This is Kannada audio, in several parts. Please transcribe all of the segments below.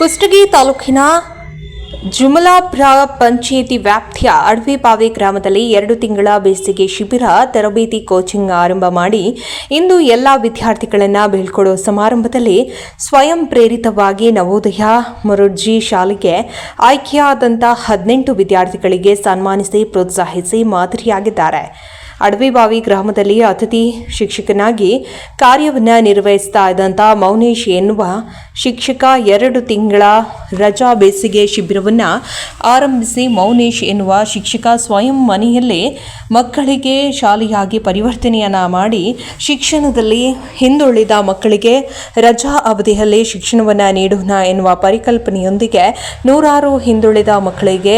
ಕುಷ್ಟಗಿ ತಾಲೂಕಿನ ಜುಮಲಾಪುರ ಪಂಚಾಯಿತಿ ವ್ಯಾಪ್ತಿಯ ಅಡವಿಬಾವಿ ಗ್ರಾಮದಲ್ಲಿ ಎರಡು ತಿಂಗಳ ಬೇಸಿಗೆ ಶಿಬಿರ, ತರಬೇತಿ ಕೋಚಿಂಗ್ ಆರಂಭ ಮಾಡಿ ಇಂದು ಎಲ್ಲ ವಿದ್ಯಾರ್ಥಿಗಳನ್ನು ಬೀಳ್ಕೊಡೋ ಸಮಾರಂಭದಲ್ಲಿ ಸ್ವಯಂ ಪ್ರೇರಿತವಾಗಿ ನವೋದಯ ಮೊರರ್ಜಿ ಶಾಲೆಗೆ ಆಯ್ಕೆಯಾದಂಥ ಹದಿನೆಂಟು ವಿದ್ಯಾರ್ಥಿಗಳಿಗೆ ಸನ್ಮಾನಿಸಿ, ಪ್ರೋತ್ಸಾಹಿಸಿ ಮಾದರಿಯಾಗಿದ್ದಾರೆ. ಅಡವಿಬಾವಿ ಗ್ರಾಮದಲ್ಲಿ ಅತಿಥಿ ಶಿಕ್ಷಕನಾಗಿ ಕಾರ್ಯವನ್ನು ನಿರ್ವಹಿಸ್ತಾ ಇದ್ದಂಥ ಮೌನೇಶ್ ಎನ್ನುವ ಶಿಕ್ಷಕ ಎರಡು ತಿಂಗಳ ರಜಾ ಬೇಸಿಗೆ ಶಿಬಿರವನ್ನು ಆರಂಭಿಸಿ ಮೌನೇಶ್ ಎನ್ನುವ ಶಿಕ್ಷಕ ಸ್ವಯಂ ಮನೆಯಲ್ಲೇ ಮಕ್ಕಳಿಗೆ ಶಾಲೆಯಾಗಿ ಪರಿವರ್ತನೆಯನ್ನು ಮಾಡಿ ಶಿಕ್ಷಣದಲ್ಲಿ ಹಿಂದುಳಿದ ಮಕ್ಕಳಿಗೆ ರಜಾ ಅವಧಿಯಲ್ಲಿ ಶಿಕ್ಷಣವನ್ನು ನೀಡೋಣ ಎನ್ನುವ ಪರಿಕಲ್ಪನೆಯೊಂದಿಗೆ ನೂರಾರು ಹಿಂದುಳಿದ ಮಕ್ಕಳಿಗೆ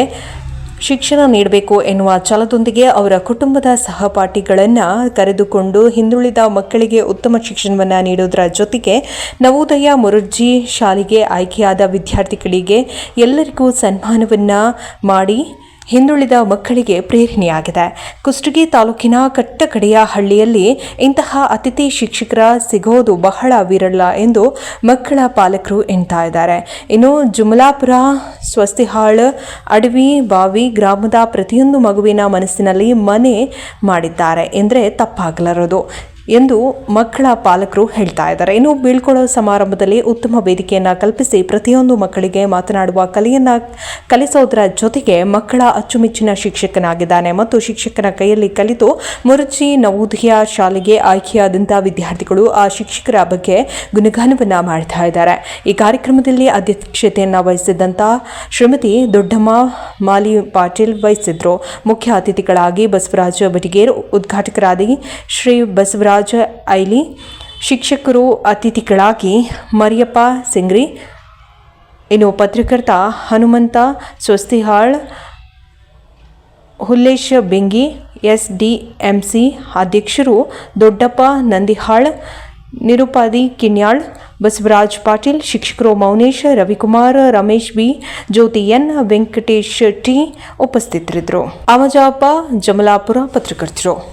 ಶಿಕ್ಷಣ ನೀಡಬೇಕು ಎನ್ನುವ ಛಲದೊಂದಿಗೆ ಅವರ ಕುಟುಂಬದ ಸಹಪಾಠಿಗಳನ್ನು ಕರೆದುಕೊಂಡು ಹಿಂದುಳಿದ ಮಕ್ಕಳಿಗೆ ಉತ್ತಮ ಶಿಕ್ಷಣವನ್ನು ನೀಡೋದರ ಜೊತೆಗೆ ನವೋದಯ ಮುರುಜ್ಜಿ ಶಾಲೆಗೆ ಆಯ್ಕೆಯಾದ ವಿದ್ಯಾರ್ಥಿಗಳಿಗೆ ಎಲ್ಲರಿಗೂ ಸನ್ಮಾನವನ್ನು ಮಾಡಿ ಹಿಂದುಳಿದ ಮಕ್ಕಳಿಗೆ ಪ್ರೇರಣೆಯಾಗಿದೆ. ಕುಷ್ಟಗಿ ತಾಲೂಕಿನ ಕಟ್ಟಕಡೆಯ ಹಳ್ಳಿಯಲ್ಲಿ ಇಂತಹ ಅತಿಥಿ ಶಿಕ್ಷಕರ ಸಿಗೋದು ಬಹಳ ವಿರಳ ಎಂದು ಮಕ್ಕಳ ಪಾಲಕರು ಎಣ್ತಾ ಇದ್ದಾರೆ. ಇನ್ನು ಜುಮಲಾಪುರ, ಸ್ವಸ್ತಿಹಾಳ್, ಅಡವಿ, ಬಾವಿ ಗ್ರಾಮದ ಪ್ರತಿಯೊಂದು ಮಗುವಿನ ಮನಸ್ಸಿನಲ್ಲಿ ಮನೆ ಮಾಡಿದ್ದಾರೆ ಎಂದರೆ ತಪ್ಪಾಗಲಾರದು. ಎಂದು ಮಕ್ಕಳ ಪಾಲಕರು ಹೇಳ್ತಾ ಇದ್ದಾರೆ. ಇನ್ನು ಬೀಳ್ಕೊಳ್ಳೋ ಸಮಾರಂಭದಲ್ಲಿ ಉತ್ತಮ ವೇದಿಕೆಯನ್ನು ಕಲ್ಪಿಸಿ ಪ್ರತಿಯೊಂದು ಮಕ್ಕಳಿಗೆ ಮಾತನಾಡುವ ಕಲೆಯನ್ನು ಕಲಿಸೋದರ ಜೊತೆಗೆ ಮಕ್ಕಳ ಅಚ್ಚುಮೆಚ್ಚಿನ ಶಿಕ್ಷಕನಾಗಿದ್ದಾನೆ ಮತ್ತು ಶಿಕ್ಷಕನ ಕೈಯಲ್ಲಿ ಕಲಿತು ಮುರುಚಿ ನವೋದಯ ಶಾಲೆಗೆ ಆಯ್ಕೆಯಾದಂಥ ವಿದ್ಯಾರ್ಥಿಗಳು ಆ ಶಿಕ್ಷಕರ ಬಗ್ಗೆ ಗುಣಗಾನವನ್ನು ಮಾಡ್ತಾ ಇದ್ದಾರೆ. ಈ ಕಾರ್ಯಕ್ರಮದಲ್ಲಿ ಅಧ್ಯಕ್ಷತೆಯನ್ನು ವಹಿಸಿದ್ದಂಥ ಶ್ರೀಮತಿ ದೊಡ್ಡಮ್ಮ ಮಾಲಿ ಪಾಟೀಲ್ ವಹಿಸಿದ್ರು. ಮುಖ್ಯ ಅತಿಥಿಗಳಾಗಿ ಬಸವರಾಜ ಬಟಿಗೇರ್ ಉದ್ಘಾಟಕರಾಗಿ ಶ್ರೀ ಬಸವರಾಜ ಐಲಿ, ಶಿಕ್ಷಕರು, ಅತಿಥಿಗಳಾಗಿ ಮರಿಯಪ್ಪ ಸಿಂಗ್ರಿ, ಇನ್ನು ಪತ್ರಕರ್ತ Hanumantha Swastihal Hullesh Bengi S D M C ಅಧ್ಯಕ್ಷರು ದೊಡ್ಡಪ್ಪ ನಂದಿಹಾಳ್, ನಿರುಪಾದಿ ಕಿನ್ಯಾಳ್ ಬಸವರಾಜ್ ಪಾಟೀಲ್, ಶಿಕ್ಷಕರು Mounesh, Ravikumar, Ramesh B, Jyothi N, Venkatesh T ಉಪಸ್ಥಿತರಿದ್ದರು. ಅಮಜಾಪ ಜಮಲಾಪುರ ಪತ್ರಕರ್ತರು.